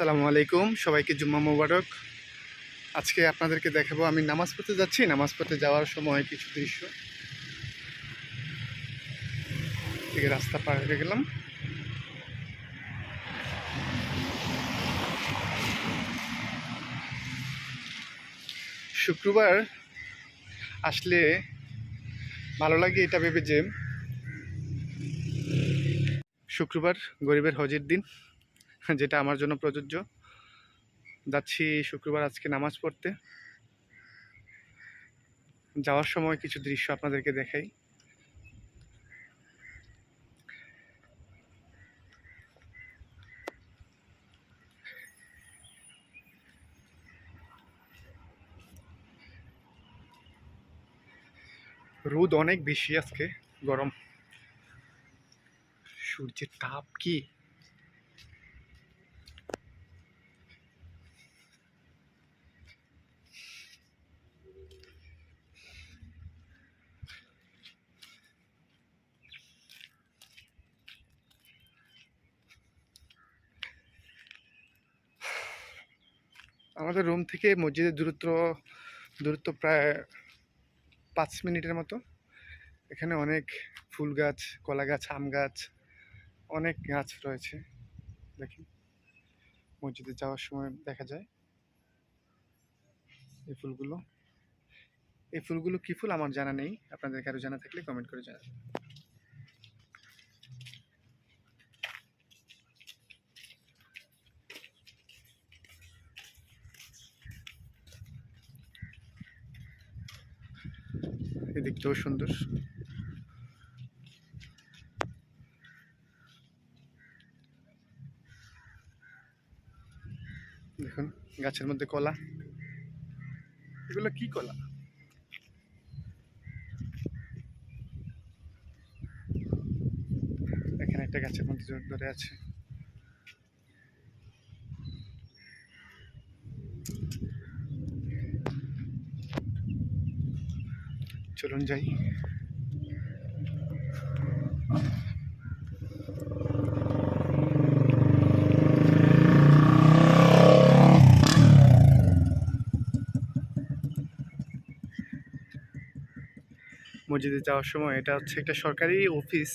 আসসালামু আলাইকুম, সবাইকে জুম্মা মোবারক। আজকে আপনাদেরকে দেখাবো, আমি নামাজ পড়তে যাচ্ছি, নামাজ পড়তে যাওয়ার সময় কিছু দৃশ্য। থেকে রাস্তা পার হয়ে গেলাম। শুক্রবার আসলে ভালো লাগে এটা ভেবে যে, শুক্রবার গরিবের হজের দিন। যেটা আমার জন্য প্রযোজ্য। যাচ্ছি শুক্রবার আজকে নামাজ পড়তে। যাওয়ার সময় কিছু দৃশ্য আপনাদেরকে দেখাই। রোদ অনেক বেশি আজকে, গরম। সূর্যের তাপ কি? আমাদের রুম থেকে মসজিদের দূরত্ব দূরত্ব প্রায় পাঁচ মিনিটের মতো। এখানে অনেক ফুল গাছ, কলা গাছ, আম গাছ, অনেক গাছ রয়েছে। দেখি, মসজিদে যাওয়ার সময় দেখা যায়। এই ফুলগুলো এই ফুলগুলো কি ফুল আমার জানা নেই। আপনাদের কারও জানা থাকলে কমেন্ট করে জানাবেন। এদিকটাও সুন্দর। দেখুন, গাছের মধ্যে কলা। এগুলো কি কলা? এখানে একটা গাছের মধ্যে জোর ধরে আছে। চলুন যাই। মসজিদে যাওয়ার সময় এটা হচ্ছে একটা সরকারি অফিস।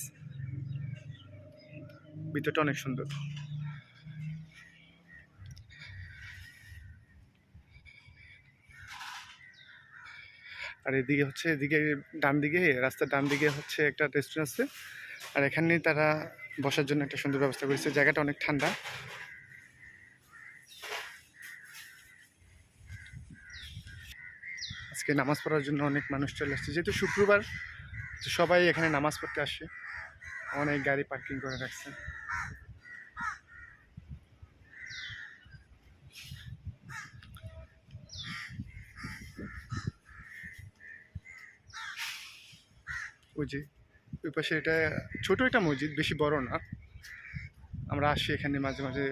ভিতরটা অনেক সুন্দর। আর এদিকে হচ্ছে, এদিকে ডান দিকে রাস্তার ডান দিকে হচ্ছে একটা রেস্টুরেন্ট আছে। আর এখানে তারা বসার জন্য একটা সুন্দর ব্যবস্থা করেছে। জায়গাটা অনেক ঠান্ডা। আজকে নামাজ পড়ার জন্য অনেক মানুষ চলে আসছে। যেহেতু শুক্রবার সবাই এখানে নামাজ পড়তে আসে। অনেক গাড়ি পার্কিং করে রাখছে। ওই যে, ওই পাশে এটা ছোটো একটা মসজিদ, বেশি বড় না। আমরা আসি এখানে মাঝে মাঝে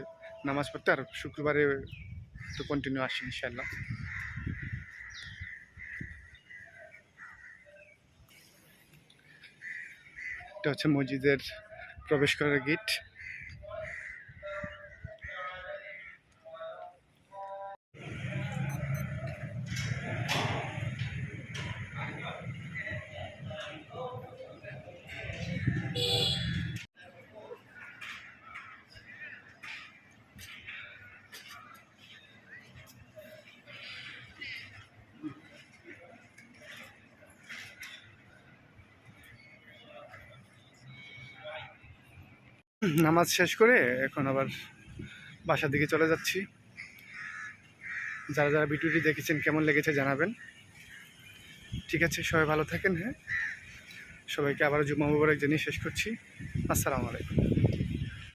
নামাজ পড়তে, আর শুক্রবারে তো কন্টিনিউ আসি ইনশাল্লাহ এটা হচ্ছে মসজিদের প্রবেশ করার গেট নামাজ শেষ করে এখন আবার বাসার দিকে চলে যাচ্ছি। যারা যারা ভিডিওটি দেখেছেন, কেমন লেগেছে জানাবেন। ঠিক আছে, সবাই ভালো থাকেন হ্যাঁ? সবাইকে আবার জুম্মা মুবারক জানিয়ে শেষ করছি। আসসালামু আলাইকুম।